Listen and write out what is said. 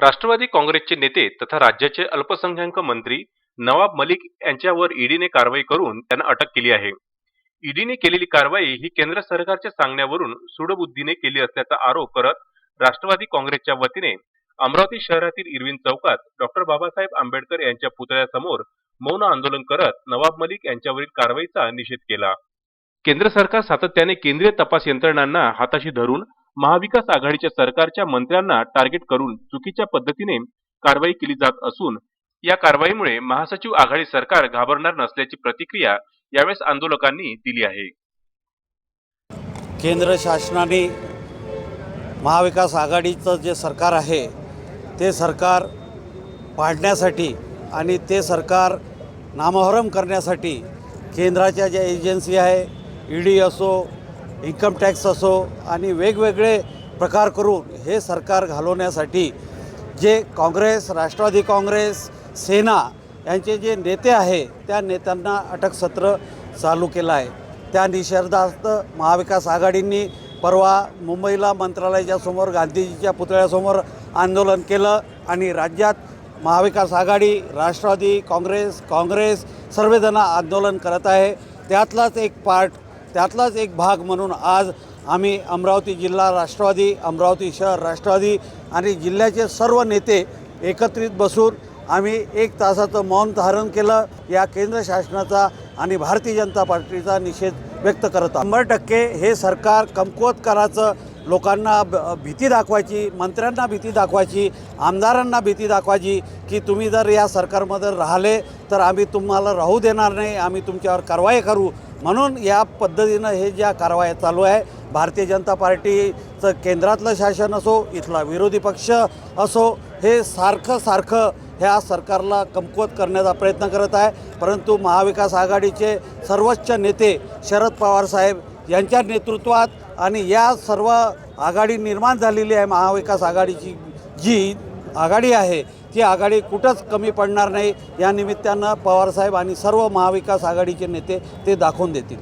राष्ट्रवादी काँग्रेसचे नेते तथा राज्याचे अल्पसंख्याक मंत्री नवाब मलिक यांच्यावर ईडीने कारवाई करून त्यांना अटक केली आहे. ईडीने केलेली कारवाई ही केंद्र सरकारच्या सांगण्यावरून सुडबुद्धीने केली असल्याचा आरोप करत राष्ट्रवादी काँग्रेसच्या वतीने अमरावती शहरातील इरविन चौकात डॉक्टर बाबासाहेब आंबेडकर यांच्या पुतळ्यासमोर मौन आंदोलन करत नवाब मलिक यांच्यावरील कारवाईचा निषेध केला. केंद्र सरकार सातत्याने केंद्रीय तपास यंत्रणांना हाताशी धरून महाविकास आघाडीच्या सरकारच्या मंत्र्यांना टार्गेट करून चुकीच्या पद्धतीने कारवाई केली जात असून या कारवाईमुळे महासचिव आघाडी सरकार घाबरणार नसल्याची प्रतिक्रिया यावेळेस आंदोलकांनी दिली आहे. केंद्र शासनाने महाविकास आघाडीचं जे सरकार आहे ते सरकार पाडण्यासाठी आणि ते सरकार नामहरम करण्यासाठी केंद्राच्या ज्या एजन्सी आहे ई डी असो इन्कम टॅक्स असो आणि वेगवेगळे प्रकार करून हे सरकार घालवण्यासाठी जे काँग्रेस राष्ट्रवादी काँग्रेस सेना यांचे जे नेते आहे त्या नेत्यांना अटकसत्र चालू केलं आहे. त्या निषेधार्थ महाविकास आघाडींनी परवा मुंबईला मंत्रालयाच्या समोर गांधीजीच्या पुतळ्यासमोर आंदोलन केलं आणि राज्यात महाविकास आघाडी राष्ट्रवादी काँग्रेस काँग्रेस सर्वजण आंदोलन करत आहे. त्यातलाच एक पार्ट त्यातलाच एक भाग म्हणून आज आम्ही अमरावती जिल्हा राष्ट्रवादी अमरावती शहर राष्ट्रवादी आणि जिल्ह्याचे सर्व नेते एकत्रित बसून आम्ही एक तासाचं मौन धारण केलं. या केंद्र शासनाचा आणि भारतीय जनता पार्टीचा निषेध व्यक्त करत शंभर टक्के हे सरकार कमकुवत करायचं लोकांना भीती दाखवायची मंत्र्यांना भीती दाखवायची आमदारांना भीती दाखवायची की तुम्ही जर या सरकारमध्ये राहिले तर आम्ही तुम्हाला राहू देणार नाही आम्ही तुमच्यावर कारवाई करू. म्हणून या पद्धतीनं हे ज्या कारवाया चालू आहे भारतीय जनता पार्टीचं केंद्रातलं शासन असो इथला विरोधी पक्ष असो हे सारखं सारखं ह्या सरकारला कमकुवत करण्याचा प्रयत्न करत आहे. परंतु महाविकास आघाडीचे सर्वोच्च नेते शरद पवार साहेब यांच्या नेतृत्वात आणि या सर्व आघाडी निर्माण झालेली आहे महाविकास आघाडीची जी आघाडी आहे ती आघाडी कुठंच कमी पडणार नाही. या निमित्तानं पवारसाहेब आणि सर्व महाविकास आघाडीचे नेते ते दाखवून देतील.